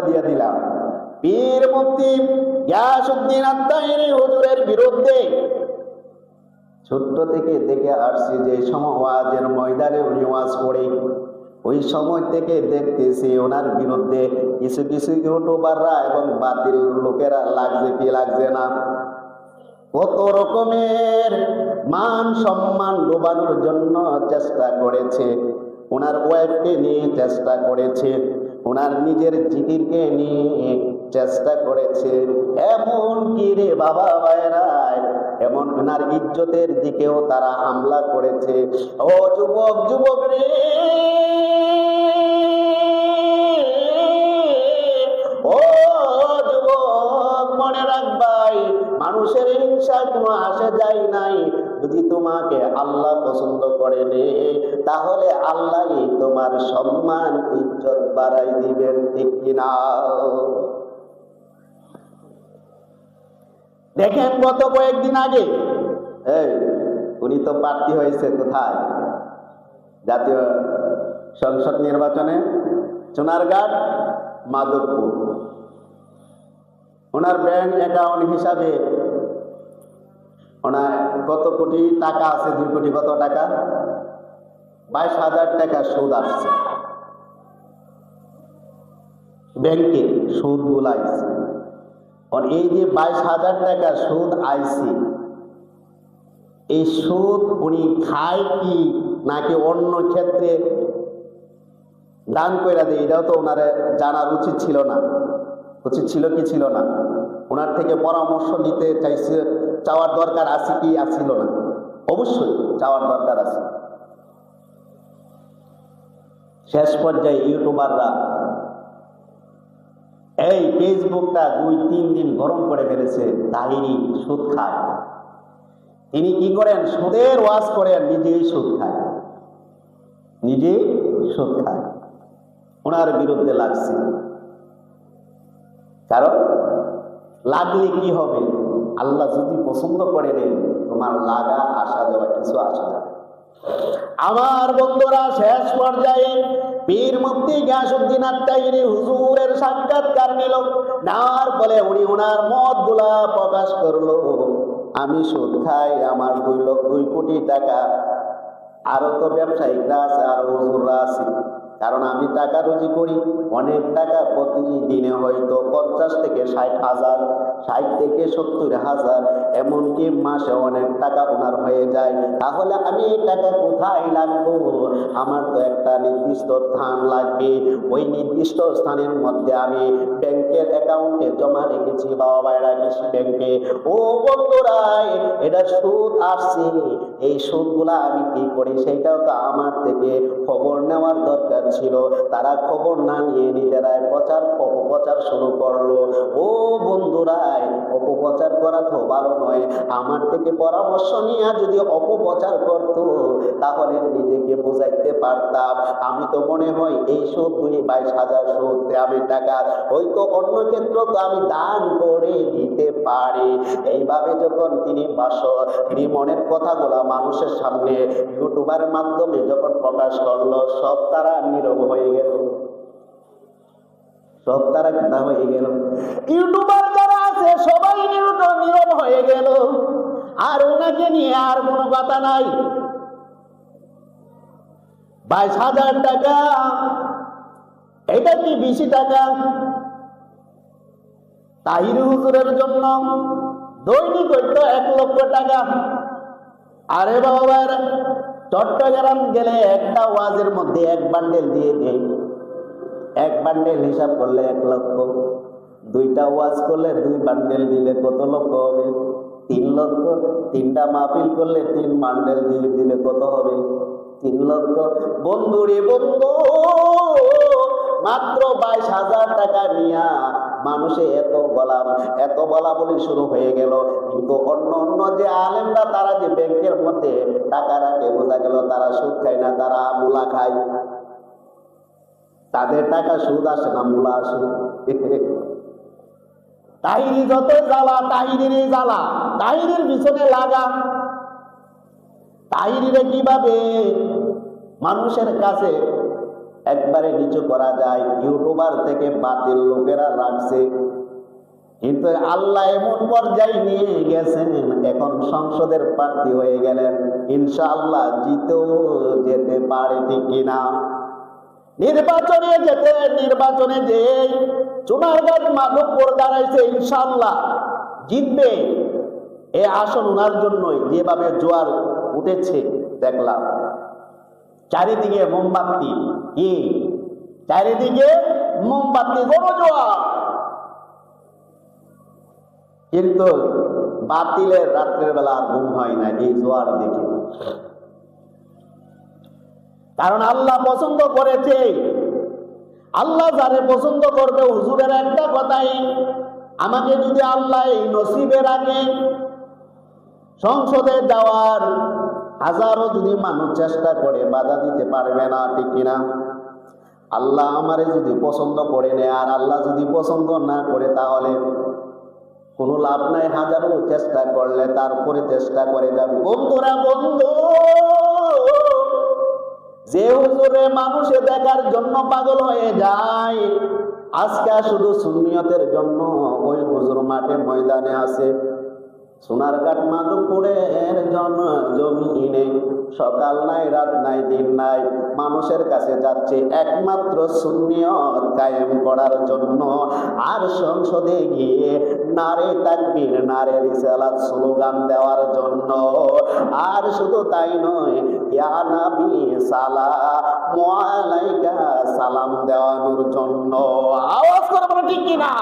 দিয়ে দিলাম। মুক্তি বিরুদ্ধে ছোট্ট থেকে দেখে আসছি যে ময়দানে ওই সময় থেকে দেখতেছি ওনার বিরুদ্ধে কিছু কিছু ইউটিউবাররা এবং বাতিল লোকেরা লাগছে কি লাগছে না। কত রকমের মান সম্মান ডোবানোর জন্য চেষ্টা করেছে। ওনার ওয়াইফকে নিয়ে চেষ্টা করেছে। ওনার নিজের জিকিরকে নিয়ে চেষ্টা করেছে। এমন কি রে বাবা ভাইরাই এমন ওনার ইজ্জতের দিকেও তারা হামলা করেছে। ও যুবক যুবক রে! ও মানুষের হিংসা কোনো আসে যায় নাই। যদি তোমাকে আল্লাহ পছন্দ করে নে, তাহলে আল্লাহ তোমার সম্মান, ইজ্জত বাড়াই দিবেন, ঠিক কিনা দেখেন গত কয়েকদিন আগে উনি তো প্রার্থী হয়েছে কোথায়? জাতীয় সংসদ নির্বাচনে সোনারঘাট মাধবপুর। ওনার ব্যাংক অ্যাকাউন্ট হিসাবে ওনার কত কোটি টাকা আছে? দুই কোটি কত টাকা? বাইশ হাজার টাকা সুদ আসছে। ব্যাংকে সুদ গুলাইছে আর এই যে বাইশ হাজার টাকা সুদ আইসি এই সুদ উনি খায় কি নাকি অন্য ক্ষেত্রে দান কইরা দেয়? এটাও তো ওনারে জানার উচিত ছিল না। উচিত ছিল কি ছিল না? ওনার থেকে পরামর্শ নিতে চাইছে চাওয়ার দরকার আছে কি আসছিল না? অবশ্যই চাওয়ার দরকার আছে। শেষ পর্যায়ে ইউটিউবাররা এই ফেসবুকটা দুই তিন দিন গরম করে ফেলেছে, তাহিনী সুদ খায়। তিনি কি করেন? সুদের ওয়াজ করেন, নিজেই সুদ খায়। নিজেই সুদ খায়। ওনার বিরুদ্ধে লাগছে। কারণ লাগলে কি হবে? আল্লাহ যদি পছন্দ করে নেন, তোমার লাগা আসা দেওয়া কিছু আসা না। আমার বন্ধুরা, শেষ পর্যায়ে পীর মুক্তি গ্যাসুদ্দিন আত্মাগিরি হুজুরের সাক্ষাৎকার নিল। নেওয়ার ফলে উনি ওনার মতগুলা প্রকাশ করল। আমি সুদ খাই, আমার দুই লক্ষ দুই কোটি টাকা। আরও তো ব্যবসায়িকরা আছে, আরও হুজুররা আছে। কারণ আমি টাকা রুজি করি, অনেক টাকা প্রতিদিনে হয়তো পঞ্চাশ থেকে ষাট হাজার, ষাট থেকে সত্তর হাজার, এমনকি মাসে অনেক টাকা ওনার হয়ে যায়। তাহলে আমি এই টাকা কোথায় লাগবো? আমার তো একটা নির্দিষ্ট স্থান লাগবে। ওই নির্দিষ্ট স্থানের মধ্যে আমি ব্যাংকের অ্যাকাউন্টে জমা রেখেছি বাবা ভাইরা কৃষি ব্যাংকে। ও বন্ধুরাই এটা সুদ আসছে। এই সুদগুলা আমি কি করি? সেটাও তো আমার থেকে খবর নেওয়ার দরকার। ছিল, তারা খবর না নিয়ে নিজেরাই প্রচার, অপপ্রচার শুরু করল। ও বন্ধুরাই অপপ্রচার করা তো ভালো নয়। আমার থেকে পরামর্শ নিয়ে যদি অপপ্রচার করত তাহলে নিজেকে বোঝাইতে পারতাম। আমি তো মনে হয় এই সুদ দুই বাইশ হাজার সুদ আমি টাকা, হয়তো অন্য ক্ষেত্র তো আমি দান করে দিতে পারি। এইভাবে যখন তিনি বাস তিনি মনের কথাগুলা মানুষের সামনে ইউটিউবার মাধ্যমে যখন প্রকাশ করল, সব তারা নীরব হয়ে গেল। সব তারা কথা হয়ে গেল। ইউটিউবার যারা আছে, সবাই নীরব হয়ে গেল। আর ওনাকে নিয়ে আর কোনো কথা নাই। বাইশ হাজার টাকা। এটা কি বেশি টাকা? তাহির হুজুরের জন্য দৈনিক হইতো এক লক্ষ টাকা। আরে বাবার চট্টগ্রাম গেলে একটা ওয়াজের মধ্যে এক বান্ডেল দিয়ে দেয়। এক বান্ডেল হিসাব করলে এক লক্ষ। দুইটা ওয়াজ করলে দুই বান্ডেল দিলে কত লক্ষ হবে? তিন লক্ষ। তিনটা মাহফিল করলে তিন বান্ডেল দিয়ে দিলে কত হবে? তিন লক্ষ বন্ধু বন্ধু মাত্র বাইশ হাজার টাকা নিয়া মানুষে এত বলা এত বলা বলি শুরু হয়ে গেল। কিন্তু অন্য অন্য যে আলেমরা, তারা যে ব্যাংকের মধ্যে টাকা রাখে, বোঝা গেল তারা সুদ খায় না, তারা মূলা খায়। তাদের টাকা সুদ আসে না, মূলা আসে। তাহিরি যত জ্বালা তাহিরির জ্বালা, তাহিরির পিছনে লাগা। তাহিরিরে কীভাবে? মানুষের কাছে একবারে নিচু করা যায়। ইউটিউবার থেকে বাতিল লোকেরা রাখছে। কিন্তু আল্লাহ এমন পর্যায়ে নিয়ে গেছেন, এখন সংসদের প্রার্থী হয়ে গেলেন। ইনশাআল্লাহ জিতেও যেতে পারে ঠিক কিনা? নির্বাচনে যেতে, নির্বাচনে যে চুনারগাছ মাধবপুর দাঁড়াইছে, ইনশাআল্লাহ জিতবে। এ আসন ওনার জন্যই, যেভাবে জোয়ার উঠেছে, দেখলাম। চারিদিকে মোমবাতি। কি? চারিদিকে মোমবাতি গণজোয়ার কিন্তু বাতিলের রাত্রের বেলা আর ঘুম হয় না, এই জোয়ার দেখে। কারণ আল্লাহ পছন্দ করেছে। আল্লাহ যারে পছন্দ করবে, হুজুরের একটা কথাই, আমাকে যদি আল্লাহ এই নসিবে রাখে সংসদে যাওয়ার হাজারো যদি মানুষ চেষ্টা করে, বাধা দিতে পারবে না, ঠিক কিনা? আল্লাহ আমারে যদি পছন্দ করে নেয়, আর আল্লাহ যদি পছন্দ না করে, তাহলে কোনো লাভ নাই। হাজারো চেষ্টা করলে তারপরে চেষ্টা করে যাবে। বন্ধুরা, বন্ধু, যে হুজুরে মানুষে দেখার জন্য পাগল হয়ে যায়, আজকে শুধু সুন্নিয়তের জন্য ওই হুজুর মাঠে ময়দানে আছে। সোনারঘাট মাধবপুরের জন জমিনে সকাল নাই, রাত নাই, দিন নাই, মানুষের কাছে যাচ্ছে একমাত্র শূন্যত কায়েম করার জন্য। আর সংসদে গিয়ে নারে তাকবীর, নারে রিসালাত, স্লোগান দেওয়ার জন্য। আর শুধু তাই নয়, ইয়া নবী সালাম আলাইকা, সালাম দেওয়ানোর জন্য। আওয়াজ করে বলো, ঠিক কিনা?